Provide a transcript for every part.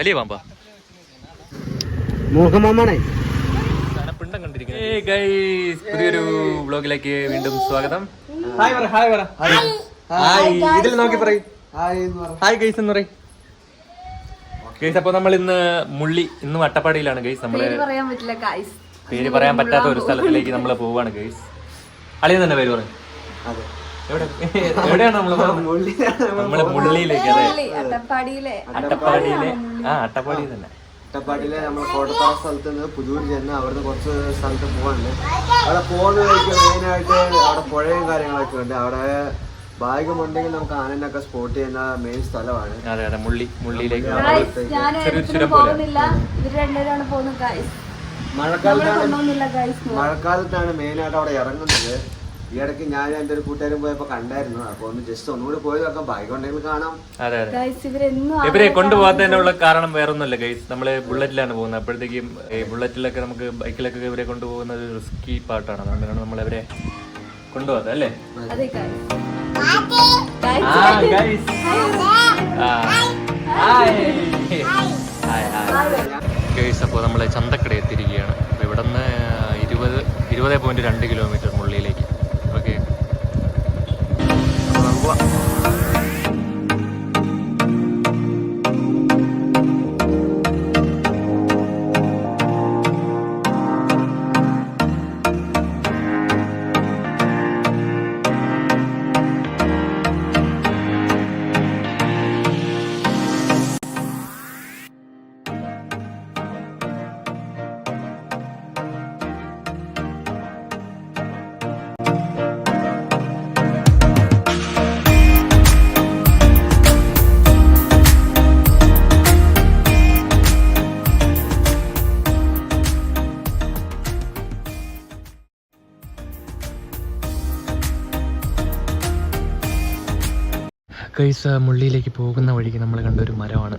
വലിയ പാമ്പാ. മൂഹമാമാണേ പുതിയൊരു വ്ലോഗിലേക്ക് വീണ്ടും സ്വാഗതം. ഹായ് പറ ഹായ് പറ ഹായ് ഇതിൽ നോക്കി പറയും. ഹായ് ഗൈസ് എന്ന് പറയും. ഗൈസ് അപ്പൊ നമ്മൾ ഇന്ന് മുള്ളി ഇന്ന് അട്ടപ്പാടിയിലാണ് ഗൈസ് നമ്മൾ പേര് പറയാൻ പറ്റില്ല ഗൈസ് പേര് പറയാൻ പറ്റാത്ത ഒരു സ്ഥലത്തിലേക്ക് നമ്മൾ പോവാണ് ഗൈസ് അളിയൻ തന്നെ പേര് പറയും. എവിടെയാണ് നമ്മൾ നമ്മൾ മുള്ളിയിലേക്ക് അതെ. അട്ടപ്പാടിയിലെ. അട്ടപ്പാടിയിലെ. ആ അട്ടപ്പാടി തന്നെ. അട്ടപ്പാടിയിലെ നമ്മൾ കോട്ടപ്പാറ സ്ഥലത്ത് നിന്ന് പുതൂർ ചെന്ന് അവിടുന്ന് കുറച്ച് സ്ഥലത്ത് പോകാനുണ്ട് അവിടെ പോകുന്ന വഴിക്ക് മെയിനായിട്ട് അവിടെ പുഴയും കാര്യങ്ങളൊക്കെ ഉണ്ട്. അവിടെ ഭാഗ്യമുണ്ടെങ്കിൽ നമുക്ക് ആനനൊക്കെ സ്പോട്ട് ചെയ്യുന്ന മെയിൻ സ്ഥലമാണ്. അതെ അതെ മുള്ളി മുള്ളിയിലേക്ക് നമ്മളെ മഴക്കാലത്താണ് മഴക്കാലത്താണ് മെയിനായിട്ട് അവിടെ ഇറങ്ങുന്നത്. ഈ ഇടയ്ക്ക് ഞാൻ എന്റെ ഒരു കൂട്ടുകാരും പോയപ്പോ കണ്ടായിരുന്നു. അപ്പൊ ഒന്ന് ജസ്റ്റ് ഒന്നുകൂടി പോയി നോക്കാം. ഉണ്ടെങ്കിൽ കാണാം. അതെ അതെ. ഗൈസ് ഇവരെന്നും ഇവരെ കൊണ്ടുപോകാത്തതിനുള്ള കാരണം വേറൊന്നുമല്ല ഗൈസ് നമ്മൾ ബുള്ളറ്റിലാണ് പോകുന്നത്. അപ്പോഴത്തേക്കും ഈ ബുള്ളറ്റിലൊക്കെ നമുക്ക് ബൈക്കിലൊക്കെ ഇവരെ കൊണ്ടുപോകുന്നത് റിസ്കി പാട്ടാണ് അതുകൊണ്ടാണ് നമ്മൾ ഇവരെ കൊണ്ടുപോകാത്തത് അല്ലേ? അതെ ഗൈസ് ആ ഗൈസ് ഗൈസ് അപ്പോൾ നമ്മൾ ചന്തക്കട എത്തിയിരിക്കുകയാണ് അപ്പോൾ ഇവിടെ നിന്ന് ഇരുപത് ഇരുപത് പോയിന്റ് രണ്ട് കിലോമീറ്റർ മുള്ളിയിലേക്ക് ഗൈസ് മുള്ളിയിലേക്ക് പോകുന്ന വഴിക്ക് നമ്മൾ കണ്ട ഒരു മരമാണ്.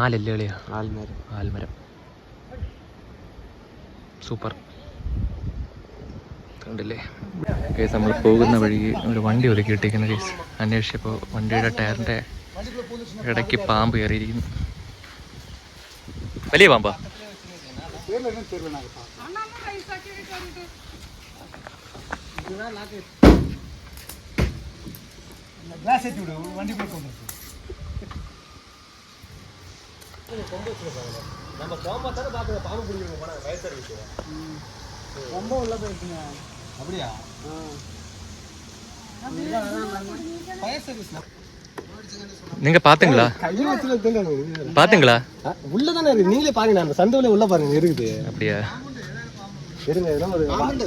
ആലല്ലേ എളിയാ ആൽമരം. ആൽമരം. സൂപ്പർ. കണ്ടില്ലേ? കേസ് നമ്മൾ പോകുന്ന വഴിക്ക് ഒരു വണ്ടി ഒതുക്കി ഇട്ടിരിക്കുന്ന കേസ് അന്വേഷിച്ചപ്പോൾ വണ്ടിയുടെ ടയറിന്റെ ഇടയ്ക്ക് പാമ്പ് കയറിയിരിക്കുന്നു. വലിയ പാമ്പാ? கிளாஸ் ஏற்றி விடு வண்டிக்குள்ளே கொண்டு நம்ம கோம்பா பார்த்து பாம்பு போனால் வயசாக விஷயம். ரொம்ப உள்ள போயிருக்குங்க. அப்படியா? ஃபயர் சர்வீஸ்ல நீங்க பாத்தீங்களா? பாத்தீங்களா? உள்ள தானே இருக்கு. நீங்களே பாருங்க அந்த சந்தையில உள்ள பாருங்க இருக்குது. அப்படியா? இருங்க இதெல்லாம் ஒரு பாருங்க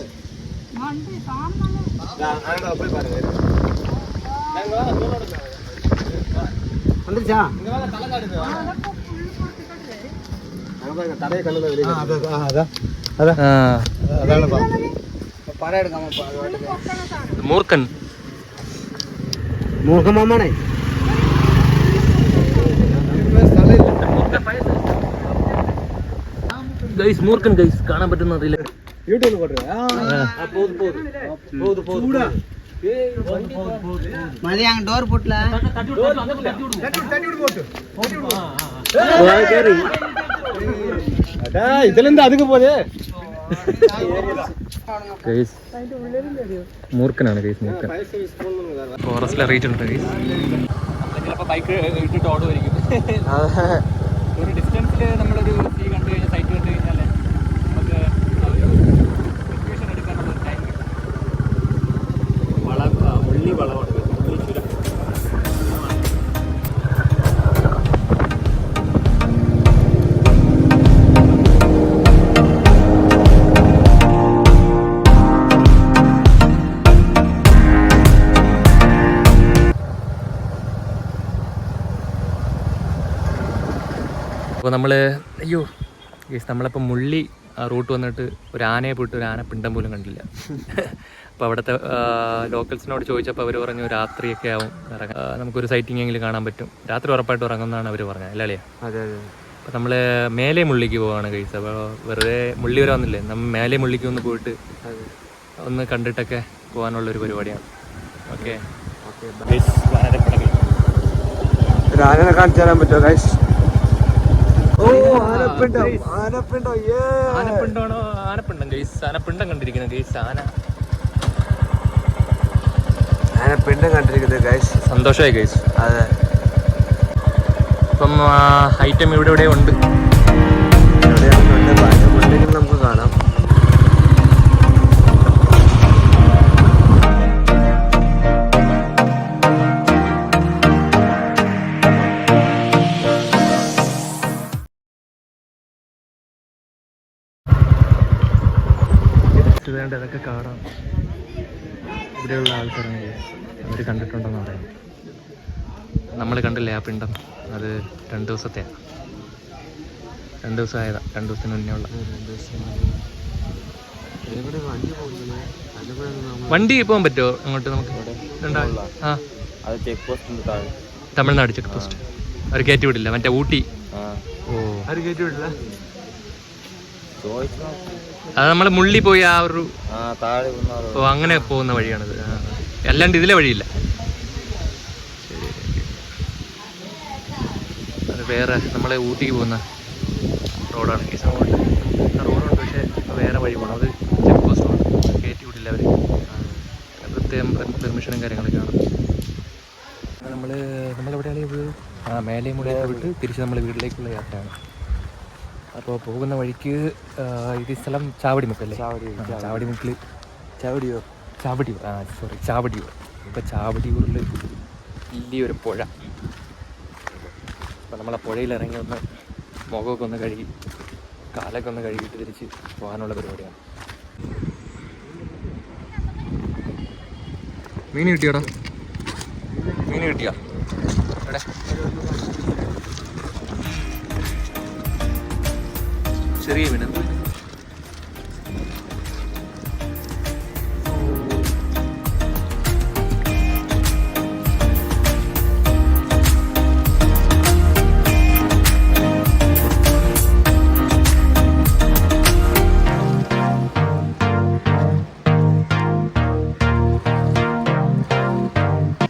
வந்துருச்சா தடைய கல்லுல வெளியே அதான் அதான் ஆ, அதான படம் எடுக்காம மூர்க்கன் മൂഹമാമാണേ ഗൈസ് മൂർക്കൻ ഗൈസ് കാണാൻ പറ്റുന്ന അറിയില്ല യൂട്യൂബിൽ പോട്ടുക போகுது போகுது மதியம் டோர் போட்டல இதுல இருந்து அதுக்கு போகுது ഗൈസ് മൂർക്കനാണ് ഗൈസ് മൂർക്കൻ ഫോറസ്റ്റിൽ അറിയിച്ചിട്ടുണ്ട് ഗൈസ് ചിലപ്പോൾ ബൈക്ക് ഇട്ടിട്ട് ഓടുമായിരിക്കും ഒരു ഡിസ്റ്റൻസിൽ നമ്മളൊരു അപ്പോൾ നമ്മൾ അയ്യോ ഗീസ് നമ്മളിപ്പോൾ മുള്ളി ആ റൂട്ട് വന്നിട്ട് ഒരു ആനയെ പോയിട്ട് ഒരു ആന പിണ്ടം പോലും കണ്ടില്ല. അപ്പോൾ അവിടുത്തെ ലോക്കൽസിനോട് ചോദിച്ചപ്പോൾ അവർ പറഞ്ഞു രാത്രിയൊക്കെ ആവും ഇറങ്ങാൻ. ആ, നമുക്കൊരു സൈറ്റിംഗ് എങ്കിലും കാണാൻ പറ്റും. രാത്രി ഉറപ്പായിട്ട് ഇറങ്ങുന്നതാണ് അവർ പറഞ്ഞത് അല്ലേ അല്ലേ അതെ അതെ അപ്പോൾ നമ്മൾ മേലെ മുള്ളിക്ക് പോവാണ് ഗൈസ് അപ്പോൾ വെറുതെ മുള്ളി വരെ വന്നില്ലേ? നമ്മൾ മേലെ മുള്ളിക്ക് ഒന്ന് പോയിട്ട് ഒന്ന് കണ്ടിട്ടൊക്കെ പോകാനുള്ള ഒരു പരിപാടിയാണ് ഓക്കെ ഒരു ആനനെ കാണിച്ചു തരാൻ പറ്റുമോ ഗൈസ് ആനപ്പിണ്ടാണോ? ആനപ്പിണ്ടം ഗൈസ്. ആനപ്പിണ്ടം കണ്ടിരിക്കുന്നത് ഗൈസ്. ആന. ആനപ്പിണ്ടം കണ്ടിരിക്കുന്നത് ഗൈസ്. സന്തോഷമായി ഗൈസ്. അതെ. ഐറ്റം ഇവിടെ ഇവിടെ ഉണ്ട്. നമുക്ക് കാണാം. ഇതുകൊണ്ട് ഇതൊക്കെ കാണാം. ഇവിടെയുള്ള ആൾക്കാരാണെങ്കിൽ അവർ കണ്ടിട്ടുണ്ടെന്ന് പറയാം. നമ്മൾ കണ്ടില്ലേ ആ പിണ്ടം? അത് രണ്ട് ദിവസത്തെയാണ് രണ്ട് ദിവസം ആയതാ രണ്ട് ദിവസത്തിന് മുന്നേ ഉള്ള. വണ്ടി വണ്ടി പോകാൻ പറ്റുമോ അങ്ങോട്ട് നമുക്ക്? രണ്ടാ ആ. അത് check post Tamil Nadu check post. അവർ കയറ്റി വിടില്ല മറ്റേ ഊട്ടി. ഓ. അവർ കയറ്റി വിടില്ല? അത് നമ്മൾ മുള്ളി പോയി ആ ഒരു ഓ അങ്ങനെ പോകുന്ന വഴിയാണിത്. അല്ലാണ്ട് ഇതിലെ വഴിയില്ല. അത് വേറെ നമ്മളെ ഊട്ടിക്ക് പോകുന്ന റോഡാണ്. ഈ സംഭവം റോഡുണ്ട് പക്ഷേ വേറെ വഴി പോകണം അത് ചെക്ക് പോസ്റ്റാണ്. കയറ്റി വിടില്ല അവർ പ്രത്യേകം പെർമിഷനും കാര്യങ്ങളൊക്കെ ആണ്. നമ്മൾ നമ്മളെവിടെയാണ് ആ മേലെയും മുടിയൊക്കെ വിട്ട് തിരിച്ച് നമ്മൾ വീട്ടിലേക്കുള്ള യാത്രയാണ്. അപ്പോൾ പോകുന്ന വഴിക്ക് ഇത് ചാവടി സ്ഥലം ചാവടിമുക്കല്ലേ ചാവടി ചാവടിമുക്കിൽ ചാവടിയോ? ചാവടിയൂർ ആ സോറി ചാവടിയൂർ ഇപ്പോൾ ചാവടിയൂരിൽ വലിയൊരു പുഴ. അപ്പം നമ്മളെ പുഴയിൽ ഇറങ്ങി ഒന്ന് മുഖമൊക്കെ ഒന്ന് കഴുകി കാലൊക്കെ ഒന്ന് കഴുകിയിട്ട് തിരിച്ച് പോകാനുള്ള പരിപാടിയാണ്. മീൻ കിട്ടിയോടാ? മീൻ കിട്ടിയോ? എവിടെ? ചെറിയ മീൻ